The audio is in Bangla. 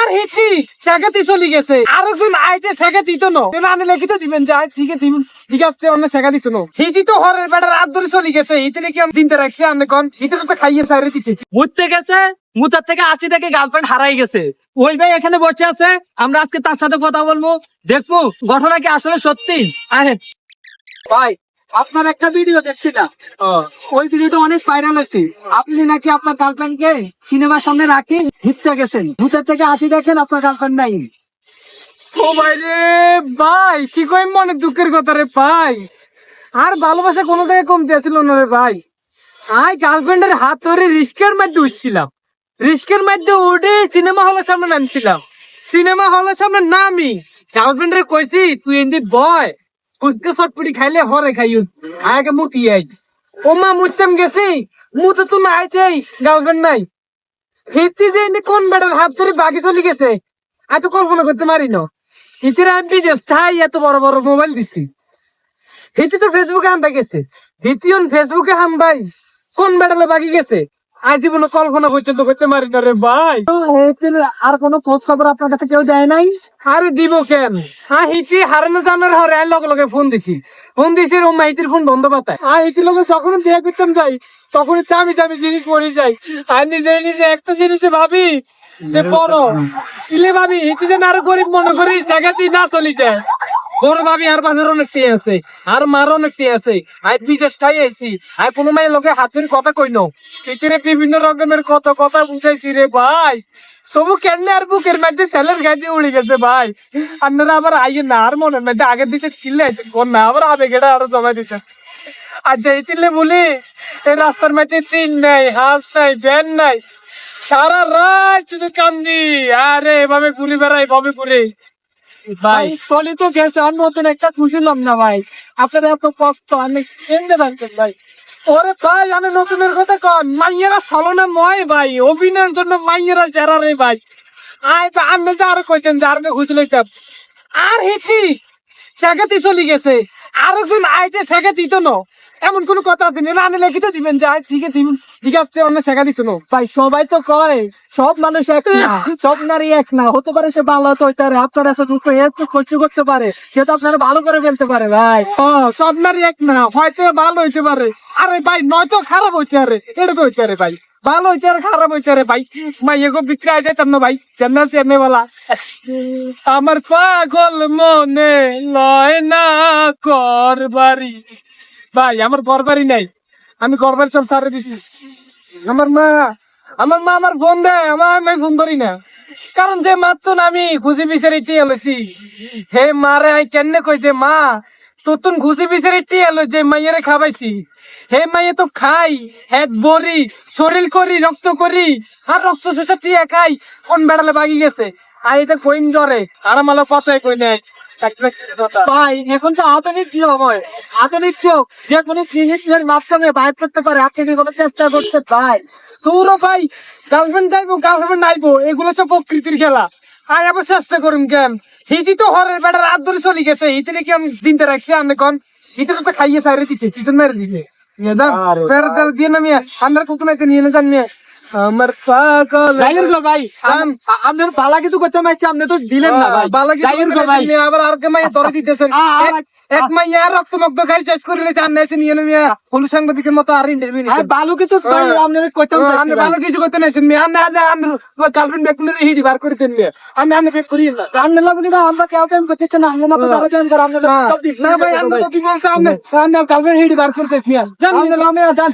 আর হিতি চলে গেছে। আর একজন আইতে সেকা দিত না। আনে লিখিত দিবেন যে আজ শিখে দিবেন ঠিক আছে অন্য সেকা দিত না। হিতি তো হরের বেটার রাত ধরে চলে গেছে। হিতে নাকি আমি চিন্তা রাখছি? আপনি কোন হিতে তো খাইয়ে সাইরে দিচ্ছে মুততে গেছে মুতার থেকে আশি থেকে গার্লফ্রেন্ড হারাই গেছে। ওই ভাই এখানে বসে আছে আমরা আজকে তার সাথে কথা বলব। দেখব ঘটনা কি আসলে সত্যি? আহে ভাই আপনার একটা ভিডিও দেখছি না। ওই ভিডিওটা অনেক ভাইরাল হয়েছে। আপনি নাকি আপনার গার্লফ্রেন্ড কে সিনেমার সামনে রাখি হিটতে গেছেন। ভূতের থেকে আসি দেখেন, আপনার গার্লফ্রেন্ড নাই। ও ভাই রে, ভাই, কি কই মনে দুঃখের কথা রে ভাই। আর ভালোবাসা কোনো জায়গায় কমতে আসছিল না রে ভাই। আই গার্লফ্রেন্ডের হাত ধরে রিস্কের মধ্যে উঠছিলাম। রিস্কের মধ্যে উঠে সিনেমা হলের সামনে নামছিলাম। সিনেমা হলের সামনে নামি। গার্লফ্রেন্ডের কইছি, তুই এমনি বয় ফুচকা চটপটি খাইলে হরে খাইও আগে মুতি আই ও মা মুততাম গেছি। মুতে তো না আইতেই গার্লফ্রেন্ড নাই। হিতি যে কোন বেটার হাত ধরে বাকি চলে গেছে এত কল্পনা করতে পারি না। হিতির আমি বিদেশ থাই এত বড় বড় মোবাইল দিছি। হিতি তো ফেসবুকে হান্দা গেছে। হিতিয়ন ফেসবুকে হান্দাই কোন বেড়ালে বাকি গেছে। আজ জীবনে কল্পনা পর্যন্ত করতে পারি না রে ভাই। আর কোনো খোঁজ খবর আপনার কাছে কেউ দেয় নাই? আরে দিব কেন? হ্যাঁ হিতি হারানো জানার হরে লগে লগে ফোন দিছি। ফোন দিছি রুমা হিতির ফোন বন্ধ পাতায়। আর হিতির লগে যখন বিয়ে করতাম যাই তখন দামি দামি জিনিস পরে যাই আর নিজে নিজে একটা জিনিসে ভাবি যে বড়। ইলে ভাবি হিতি যেন আরও গরিব মনে করি জায়গাতেই না চলি যায়। বড় ভাবি আর বাঁধের অনেকটি আছে, আর মার অনেকটি আছে আই বিদেশ টাই আইছি আই কোনো মায়ের লগে হাতের কথা কই নাও হিতিরে বিভিন্ন রকমের কত কথা বুঝাইছি রে ভাই। তবু কেন আর বুকের মধ্যে সেলের গাছে উড়ে গেছে ভাই। আপনারা আবার আইয়ে না, আর মনের মধ্যে আগের দিকে কিনলে আছে কোন না আবার আবেগেটা আরও জমা দিচ্ছে আর যেই তিনলে বলি, এই রাস্তার মধ্যে তিন নাই হাঁস নাই ভ্যান নাই। সারা রাত শুধু কান্দি, আরে এভাবে গুলি বেড়াই এভাবে ঘুরে। ভাই। চলি তো গেছে আর নতুন একটা খুশিলাম না ভাই। আপনারা এত কষ্ট, আমি কেন্দ্রে থাকবেন ভাই। ওরে ভাই, আমি নতুনের কথা কন, মাইয়েরা চলো না ময় ভাই, অভিনয়ের জন্য মাইয়েরা যারা রে ভাই। আয় তো আমি যে আর কইছেন যে আরও লইতাম। আর হিতি জায়গাতে চলে গেছে। আর একজন আইতে সেগা দিত না। এমন কোন কথা আছে না। আনে লিখিত দিবেন, যে আজ শিখে দিবেন ঠিক আছে, অন্য সেগা দিত না। ভাই, সবাই তো কয়, সব মানুষ এক না। সব নারী এক না। হতে পারে সে ভালো হইতে পারে, আপনার এত দুঃখ এত সহ্য করতে পারে। সে তো আপনারা ভালো করে ফেলতে পারে, ভাই। ও, সব নারী এক না। হয়তো ভালো হইতে পারে। আরে ভাই, নয়তো খারাপ হইতে পারে। এটা তো হইতে পারে, ভাই। ভালো হইতে আর খারাপ হইতে পারে ভাই। মাইয়ে গো বিক্রি আই যাইতাম না ভাই। চেন্না চেন্নে বলা। আমার পাগল মনে লয় না কর বাড়ি। ভাই, আমার ঘর নাই। আমি ঘর সব সারে দিছি। আমার মা আমার মা আমার ফোন দেয়। আমার আমি ফোন ধরি না। কারণ যে মাত্র আমি খুঁজি বিচারে টিয়ে এলোছি। হে মারে আই কেন কইছে মা? তোর খুঁজি বিচারে টিয়ে যে মাইয়ারে খাবাইছি। হে মাইয়ে তো খাই হেড বরি শরীর করি রক্ত করি আর রক্ত শেষে টিয়া খাই কোন বেড়ালে বাগি গেছে? আর এটা কইন ধরে আর আমার কথাই কই নাই। ভাই এখন তো আধুনিক যুগ হয় আধুনিক যুগ যে কোনো জিনিসের মাধ্যমে বাইর করতে পারে আপনি কি কোনো চেষ্টা করতে ভাই তোরও ভাই গার্লফ্রেন্ড যাইবো গার্লফ্রেন্ড নাইবো এগুলো সব প্রকৃতির খেলা। আয় আবার চেষ্টা করুন কেন? হিজি তো হরের বেটার রাত ধরে চলে গেছে হিতে নাকি আমি চিন্তা রাখছি আমি কন হিতে তো খাইয়ে সাইরে দিছে পিছন মেরে দিছে। আরে দিয়ে না আপনার কত নাইছে নিয়ে না মিয়া। আমার পাগল। যাইয়ের গো ভাই আপনার ভালা কিছু করতে মাইছে আপনি তো দিলেন না ভাই। বালা কি যাইয়ের গো করতে ভাই। আবার আর কে মাইয়া ধরে দিতেছে? আ, আ, এক- মাইয়া রক্ত মক্ত খাই শেষ করে লেছে আর নাইছে নিয়ে না মিয়া। হলু সাংবাদিকের মতো আর ইন্টারভিউ আর ভালো কিছু ভাই, আপনার কইতাম আপনি। ভালো কিছু করতে নাইছেন মেয়ে। আপনি আপনি আপনি গার্লফ্রেন্ড ব্যাক করে হিডি বার করে দেন মেয়ে। আমি আপনি ব্যাক করি না। আপনি লাগনি না আমরা কেউ টাইম করতে না আমরা তো টাইম করে আমরা না, না ভাই আপনি কি বলছেন আপনি আপনি গার্লফ্রেন্ড হিডি বার করতে মেয়ে। জান আপনি জান।